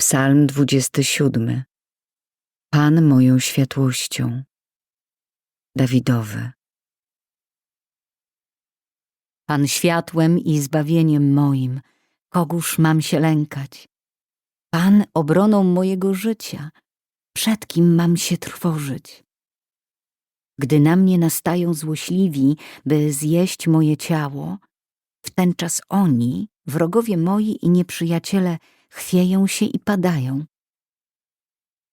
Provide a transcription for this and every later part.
Psalm 27. Pan moją światłością. Dawidowy. Pan światłem i zbawieniem moim, kogóż mam się lękać? Pan obroną mojego życia, przed kim mam się trwożyć? Gdy na mnie nastają złośliwi, by zjeść moje ciało, w ten czas oni, wrogowie moi i nieprzyjaciele, chwieją się i padają.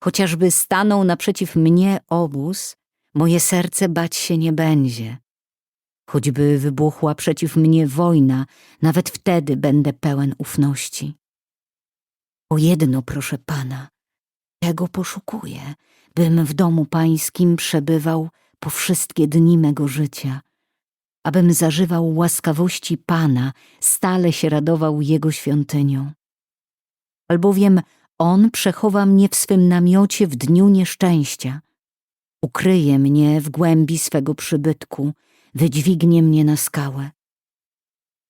Chociażby stanął naprzeciw mnie obóz, moje serce bać się nie będzie. Choćby wybuchła przeciw mnie wojna, nawet wtedy będę pełen ufności. O jedno proszę Pana, tego poszukuję, bym w domu Pańskim przebywał po wszystkie dni mego życia, abym zażywał łaskawości Pana, stale się radował Jego świątynią. Albowiem On przechowa mnie w swym namiocie w dniu nieszczęścia, ukryje mnie w głębi swego przybytku, wydźwignie mnie na skałę.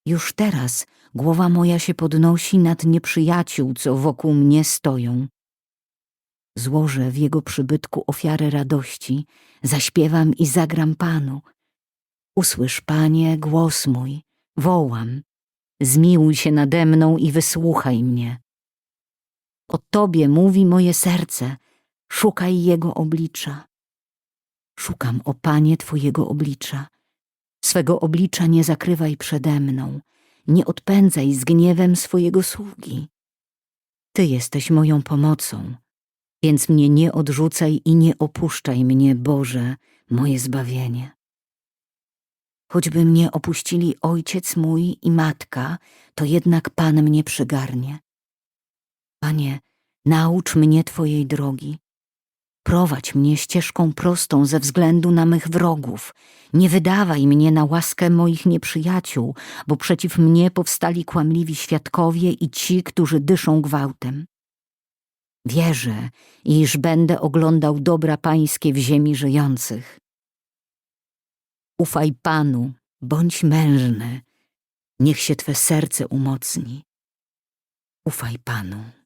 Już teraz głowa moja się podnosi nad nieprzyjaciół, co wokół mnie stoją. Złożę w jego przybytku ofiarę radości, zaśpiewam i zagram Panu. Usłysz, Panie, głos mój, wołam. Zmiłuj się nade mną i wysłuchaj mnie. O Tobie mówi moje serce, szukaj Jego oblicza. Szukam, o Panie, Twojego oblicza. Swego oblicza nie zakrywaj przede mną, nie odpędzaj z gniewem swojego sługi. Ty jesteś moją pomocą, więc mnie nie odrzucaj i nie opuszczaj mnie, Boże, moje zbawienie. Choćby mnie opuścili ojciec mój i matka, to jednak Pan mnie przygarnie. Panie, naucz mnie Twojej drogi. Prowadź mnie ścieżką prostą ze względu na mych wrogów. Nie wydawaj mnie na łaskę moich nieprzyjaciół, bo przeciw mnie powstali kłamliwi świadkowie i ci, którzy dyszą gwałtem. Wierzę, iż będę oglądał dobra pańskie w ziemi żyjących. Ufaj Panu, bądź mężny, niech się Twe serce umocni. Ufaj Panu.